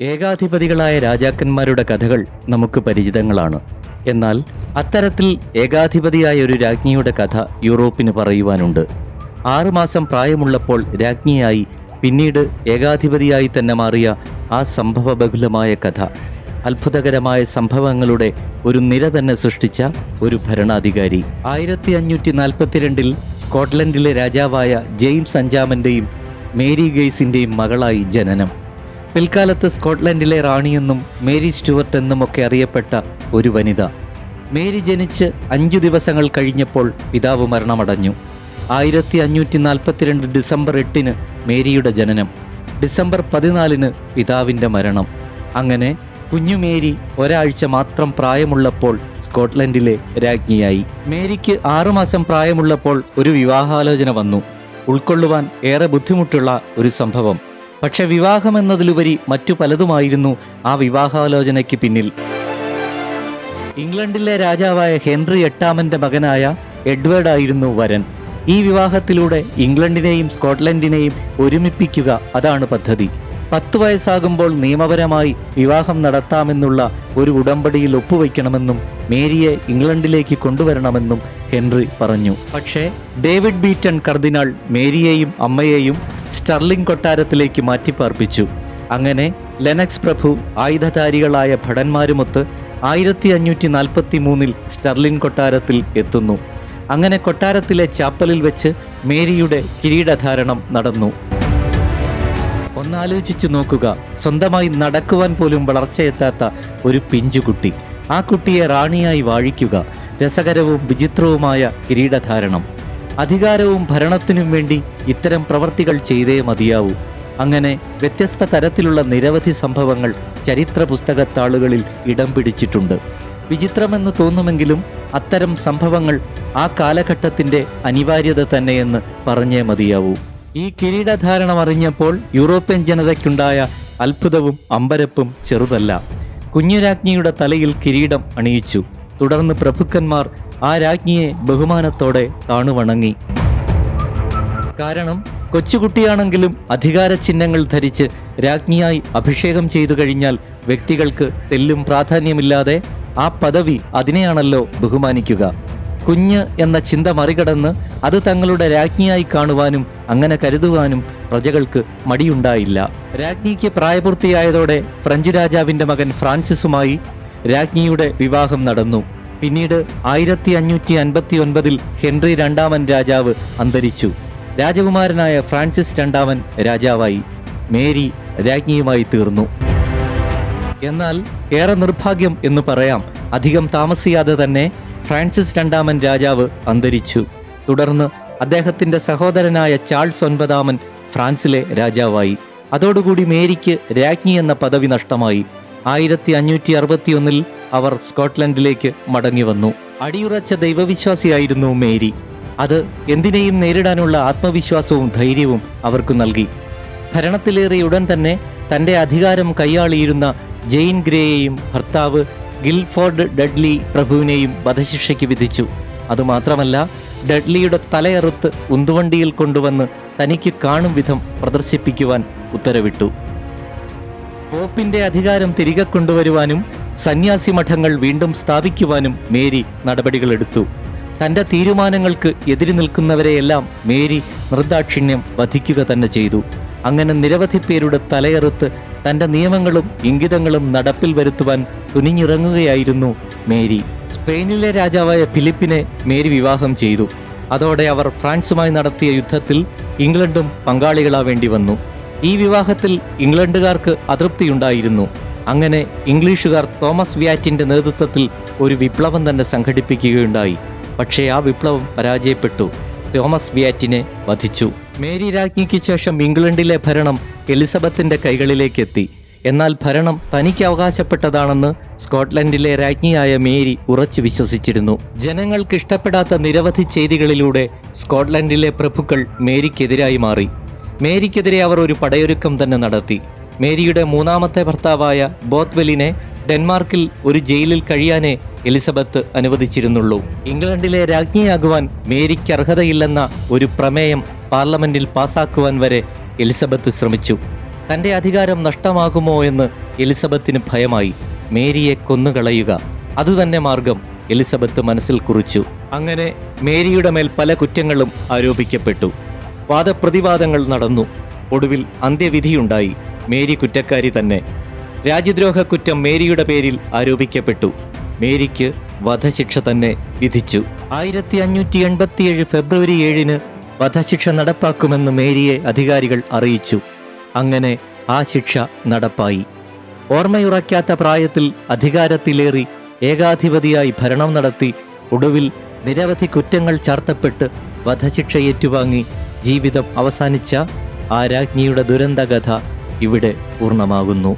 ഏകാധിപതികളായ രാജാക്കന്മാരുടെ കഥകൾ നമുക്ക് പരിചിതങ്ങളാണ്. എന്നാൽ അത്തരത്തിൽ ഏകാധിപതിയായ ഒരു രാജ്ഞിയുടെ കഥ യൂറോപ്പിന് പറയുവാനുണ്ട്. ആറുമാസം പ്രായമുള്ളപ്പോൾ രാജ്ഞിയായി പിന്നീട് ഏകാധിപതിയായി തന്നെ മാറിയ ആ സംഭവ ബഹുലമായ കഥ അത്ഭുതകരമായ സംഭവങ്ങളുടെ ഒരു നിര തന്നെ സൃഷ്ടിച്ച ഒരു ഭരണാധികാരി. ആയിരത്തി അഞ്ഞൂറ്റി നാൽപ്പത്തിരണ്ടിൽ സ്കോട്ട്ലൻഡിലെ രാജാവായ ജെയിംസ് അഞ്ചാമന്റെയും മേരി ഗെയ്സിന്റെയും മകളായി ജനനം. പിൽക്കാലത്ത് സ്കോട്ട്ലൻഡിലെ റാണിയെന്നും മേരി സ്റ്റുവർട്ട് എന്നും ഒക്കെ അറിയപ്പെട്ട ഒരു വനിത. മേരി ജനിച്ച് അഞ്ചു ദിവസങ്ങൾ കഴിഞ്ഞപ്പോൾ പിതാവ് മരണമടഞ്ഞു. ആയിരത്തി അഞ്ഞൂറ്റി നാൽപ്പത്തിരണ്ട് ഡിസംബർ എട്ടിന് മേരിയുടെ ജനനം ഡിസംബർ പതിനാലിന് പിതാവിന്റെ മരണം. അങ്ങനെ കുഞ്ഞു മേരി ഒരാഴ്ച മാത്രം പ്രായമുള്ളപ്പോൾ സ്കോട്ട്ലൻഡിലെ രാജ്ഞിയായി. മേരിക്ക് ആറുമാസം പ്രായമുള്ളപ്പോൾ ഒരു വിവാഹാലോചന വന്നു. ഉൾക്കൊള്ളുവാൻ ഏറെ ബുദ്ധിമുട്ടുള്ള ഒരു സംഭവം. പക്ഷെ വിവാഹമെന്നതിലുപരി മറ്റു പലതുമായിരുന്നു ആ വിവാഹാലോചനയ്ക്ക് പിന്നിൽ. ഇംഗ്ലണ്ടിലെ രാജാവായ ഹെൻറി എട്ടാമന്റെ മകനായ എഡ്വേർഡ് ആയിരുന്നു വരൻ. ഈ വിവാഹത്തിലൂടെ ഇംഗ്ലണ്ടിനെയും സ്കോട്ട്ലൻഡിനെയും ഒരുമിപ്പിക്കുക അതാണ് പദ്ധതി. പത്ത് വയസ്സാകുമ്പോൾ നിയമപരമായി വിവാഹം നടത്താമെന്നുള്ള ഒരു ഉടമ്പടിയിൽ ഒപ്പുവയ്ക്കണമെന്നും മേരിയെ ഇംഗ്ലണ്ടിലേക്ക് കൊണ്ടുവരണമെന്നും ഹെൻറി പറഞ്ഞു. പക്ഷേ ഡേവിഡ് ബീറ്റൺ കർദിനാൾ മേരിയെയും അമ്മയെയും സ്റ്റർലിംഗ് കൊട്ടാരത്തിലേക്ക് മാറ്റിപ്പാർപ്പിച്ചു. അങ്ങനെ ലെനക്സ് പ്രഭു ആയുധധാരികളായ ഭടന്മാരുമൊത്ത് ആയിരത്തി അഞ്ഞൂറ്റി നാൽപ്പത്തി മൂന്നിൽ സ്റ്റർലിംഗ് കൊട്ടാരത്തിൽ എത്തുന്നു. അങ്ങനെ കൊട്ടാരത്തിലെ ചാപ്പലിൽ വെച്ച് മേരിയുടെ കിരീടധാരണം നടന്നു. ഒന്നാലോചിച്ചു നോക്കുക. സ്വന്തമായി നടക്കുവാൻ പോലും വളർച്ചയെത്താത്ത ഒരു പിഞ്ചുകുട്ടി. ആ കുട്ടിയെ റാണിയായി വാഴിക്കുക. രസകരവും വിചിത്രവുമായ കിരീടധാരണം. അധികാരവും ഭരണത്തിനും വേണ്ടി ഇത്തരം പ്രവർത്തികൾ ചെയ്തേ മതിയാവൂ. അങ്ങനെ വ്യത്യസ്ത തരത്തിലുള്ള നിരവധി സംഭവങ്ങൾ ചരിത്ര പുസ്തകത്താളുകളിൽ ഇടം പിടിച്ചിട്ടുണ്ട്. വിചിത്രമെന്ന് തോന്നുമെങ്കിലും അത്തരം സംഭവങ്ങൾ ആ കാലഘട്ടത്തിന്റെ അനിവാര്യത തന്നെയെന്ന് പറഞ്ഞേ മതിയാവൂ. ഈ കിരീടധാരണം അറിഞ്ഞപ്പോൾ യൂറോപ്യൻ ജനതയ്ക്കുണ്ടായ അത്ഭുതവും അമ്പരപ്പും ചെറുതല്ല. കുഞ്ഞുരാജ്ഞിയുടെ തലയിൽ കിരീടം അണിയിച്ചു. തുടർന്ന് പ്രഭുക്കന്മാർ ആ രാജ്ഞിയെ ബഹുമാനത്തോടെ താണുവണങ്ങി. കാരണം കൊച്ചുകുട്ടിയാണെങ്കിലും അധികാര ചിഹ്നങ്ങൾ ധരിച്ച് രാജ്ഞിയായി അഭിഷേകം ചെയ്തു കഴിഞ്ഞാൽ വ്യക്തികൾക്ക് തെല്ലും പ്രാധാന്യമില്ലാതെ ആ പദവി അതിനെയാണല്ലോ ബഹുമാനിക്കുക. കുഞ്ഞ് എന്ന ചിന്ത മറികടന്ന് അത് തങ്ങളുടെ രാജ്ഞിയായി കാണുവാനും അങ്ങനെ കരുതുവാനും പ്രജകൾക്ക് മടിയുണ്ടായില്ല. രാജ്ഞിക്ക് പ്രായപൂർത്തിയായതോടെ ഫ്രഞ്ച് രാജാവിന്റെ മകൻ ഫ്രാൻസിസുമായി രാജ്ഞിയുടെ വിവാഹം നടന്നു. പിന്നീട് ആയിരത്തി അഞ്ഞൂറ്റി അൻപത്തി ഒൻപതിൽ ഹെൻറി രണ്ടാമൻ രാജാവ് അന്തരിച്ചു. രാജകുമാരനായ ഫ്രാൻസിസ് രണ്ടാമൻ രാജാവായി. മേരി രാജ്ഞിയുമായി തീർന്നു. എന്നാൽ ഏറെ നിർഭാഗ്യം എന്ന് പറയാം അധികം താമസിയാതെ തന്നെ ഫ്രാൻസിസ് രണ്ടാമൻ രാജാവ് അന്തരിച്ചു. തുടർന്ന് അദ്ദേഹത്തിന്റെ സഹോദരനായ ചാൾസ് ഒൻപതാമൻ ഫ്രാൻസിലെ രാജാവായി. അതോടുകൂടി മേരിക്ക് രാജ്ഞി എന്ന പദവി നഷ്ടമായി. ആയിരത്തി അഞ്ഞൂറ്റി അറുപത്തിയൊന്നിൽ അവർ സ്കോട്ട്ലൻഡിലേക്ക് മടങ്ങി വന്നു അടിയുറച്ച ദൈവവിശ്വാസിയായിരുന്നു മേരി. അത് എന്തിനേയും നേരിടാനുള്ള ആത്മവിശ്വാസവും ധൈര്യവും അവർക്ക് നൽകി. ഭരണത്തിലേറിയ ഉടൻ തന്നെ തന്റെ അധികാരം കൈയാളിയിരുന്ന ജെയിൻ ഗ്രേയെയും ഭർത്താവ് ഗിൽഫോർഡ് ഡഡ്ലി പ്രഭുവിനെയും വധശിക്ഷയ്ക്ക് വിധിച്ചു. അതുമാത്രമല്ല ഡഡ്ലിയുടെ തലയറുത്ത് ഉന്തുവണ്ടിയിൽ കൊണ്ടുവന്ന് തനിക്ക് കാണും വിധം പ്രദർശിപ്പിക്കുവാൻ ഉത്തരവിട്ടു. പോപ്പിന്റെ അധികാരം തിരികെ കൊണ്ടുവരുവാനും സന്യാസി മഠങ്ങൾ വീണ്ടും സ്ഥാപിക്കുവാനും മേരി നടപടികളെടുത്തു. തന്റെ തീരുമാനങ്ങൾക്ക് എതിരി നിൽക്കുന്നവരെയെല്ലാം മേരി നിർദാക്ഷിണ്യം വധിക്കുക തന്നെ ചെയ്തു. അങ്ങനെ നിരവധി പേരുടെ തലയെറുത്ത് തന്റെ നിയമങ്ങളും ഇംഗിതങ്ങളും നടപ്പിൽ വരുത്തുവാൻ തുനിഞ്ഞിറങ്ങുകയായിരുന്നു മേരി. സ്പെയിനിലെ രാജാവായ ഫിലിപ്പിനെ മേരി വിവാഹം ചെയ്തു. അതോടെ അവർ ഫ്രാൻസുമായി നടത്തിയ യുദ്ധത്തിൽ ഇംഗ്ലണ്ടും പങ്കാളികളാവേണ്ടി വന്നു. ഈ വിവാഹത്തിൽ ഇംഗ്ലണ്ടുകാർക്ക് അതൃപ്തിയുണ്ടായിരുന്നു. അങ്ങനെ ഇംഗ്ലീഷുകാർ തോമസ് വ്യാറ്റിന്റെ നേതൃത്വത്തിൽ ഒരു വിപ്ലവം തന്നെ സംഘടിപ്പിക്കുകയുണ്ടായി. പക്ഷേ ആ വിപ്ലവം പരാജയപ്പെട്ടു. തോമസ് വ്യാറ്റിനെ വധിച്ചു. മേരി രാജ്ഞിക്ക് ശേഷം ഇംഗ്ലണ്ടിലെ ഭരണം എലിസബത്തിന്റെ കൈകളിലേക്ക് എത്തി എന്നാൽ ഭരണം തനിക്ക് അവകാശപ്പെട്ടതാണെന്ന് സ്കോട്ട്ലൻഡിലെ രാജ്ഞിയായ മേരി ഉറച്ചു വിശ്വസിച്ചിരുന്നു. ജനങ്ങൾക്ക് ഇഷ്ടപ്പെടാത്ത നിരവധി ചെയ്തികളിലൂടെ സ്കോട്ട്ലൻഡിലെ പ്രഭുക്കൾ മേരിക്കെതിരായി മാറി. മേരിക്കെതിരെ അവർ ഒരു പടയൊരുക്കം തന്നെ നടത്തി. മേരിയുടെ മൂന്നാമത്തെ ഭർത്താവായ ബോത്വെലിനെ ഡെൻമാർക്കിൽ ഒരു ജയിലിൽ കഴിയാനേ എലിസബത്ത് അനുവദിച്ചിരുന്നുള്ളൂ. ഇംഗ്ലണ്ടിലെ രാജ്ഞിയാകുവാൻ മേരിക്ക് അർഹതയില്ലെന്ന ഒരു പ്രമേയം പാർലമെന്റിൽ പാസാക്കുവാൻ വരെ എലിസബത്ത് ശ്രമിച്ചു. തന്റെ അധികാരം നഷ്ടമാകുമോ എന്ന് എലിസബത്തിന് ഭയമായി. മേരിയെ കൊന്നുകളയുക അതുതന്നെ മാർഗം എലിസബത്ത് മനസ്സിൽ കുറിച്ചു. അങ്ങനെ മേരിയുടെ മേൽ പല കുറ്റങ്ങളും ആരോപിക്കപ്പെട്ടു. വാദപ്രതിവാദങ്ങൾ നടന്നു. ഒടുവിൽ അന്ത്യവിധിയുണ്ടായി. മേരി കുറ്റക്കാരി തന്നെ. രാജ്യദ്രോഹ കുറ്റം മേരിയുടെ പേരിൽ ആരോപിക്കപ്പെട്ടു. മേരിക്ക് വധശിക്ഷ തന്നെ വിധിച്ചു. ആയിരത്തി അഞ്ഞൂറ്റി എൺപത്തിയേഴ് ഫെബ്രുവരി ഏഴിന് വധശിക്ഷ നടപ്പാക്കുമെന്ന് മേരിയെ അധികാരികൾ അറിയിച്ചു. അങ്ങനെ ആ ശിക്ഷ നടപ്പായി. ഓർമ്മയുറയ്ക്കാത്ത പ്രായത്തിൽ അധികാരത്തിലേറി ഏകാധിപതിയായി ഭരണം നടത്തി ഒടുവിൽ നിരവധി കുറ്റങ്ങൾ ചാർത്തപ്പെട്ട് വധശിക്ഷ ഏറ്റുവാങ്ങി ജീവിതം അവസാനിച്ച ആ രാജ്ഞിയുടെ ദുരന്തകഥ ഇവിടെ പൂർണമാകുന്നു.